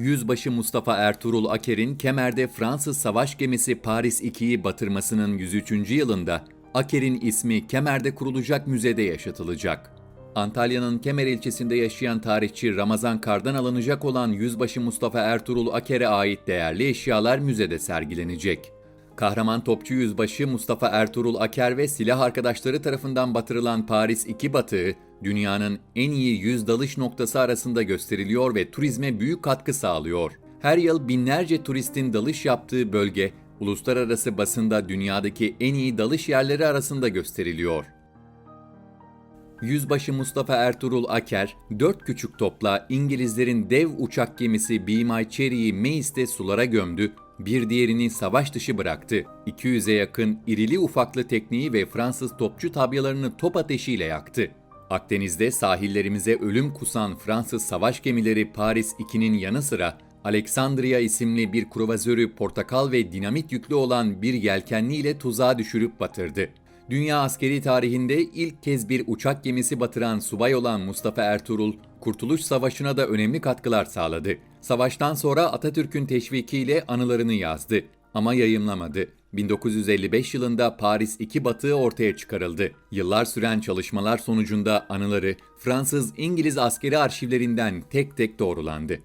Yüzbaşı Mustafa Ertuğrul Aker'in Kemer'de Fransız savaş gemisi Paris 2'yi batırmasının 103. yılında Aker'in ismi Kemer'de kurulacak müzede yaşatılacak. Antalya'nın Kemer ilçesinde yaşayan tarihçi Ramazan Kar'dan alınacak olan Yüzbaşı Mustafa Ertuğrul Aker'e ait değerli eşyalar müzede sergilenecek. Kahraman topçu yüzbaşı Mustafa Ertuğrul Aker ve silah arkadaşları tarafından batırılan Paris 2 batığı, dünyanın en iyi yüz dalış noktası arasında gösteriliyor ve turizme büyük katkı sağlıyor. Her yıl binlerce turistin dalış yaptığı bölge, uluslararası basında dünyadaki en iyi dalış yerleri arasında gösteriliyor. Yüzbaşı Mustafa Ertuğrul Aker, dört küçük topla İngilizlerin dev uçak gemisi Be My Cherry'i Meis'te sulara gömdü, bir diğerini savaş dışı bıraktı. 200'e yakın irili ufaklı tekneyi ve Fransız topçu tabyalarını top ateşiyle yaktı. Akdeniz'de sahillerimize ölüm kusan Fransız savaş gemileri Paris 2'nin yanı sıra Alexandria isimli bir kruvazörü portakal ve dinamit yüklü olan bir yelkenli ile tuzağa düşürüp batırdı. Dünya askeri tarihinde ilk kez bir uçak gemisi batıran subay olan Mustafa Ertuğrul, Kurtuluş Savaşı'na da önemli katkılar sağladı. Savaştan sonra Atatürk'ün teşvikiyle anılarını yazdı ama yayımlamadı. 1955 yılında Paris 2 batığı ortaya çıkarıldı. Yıllar süren çalışmalar sonucunda anıları Fransız-İngiliz askeri arşivlerinden tek tek doğrulandı.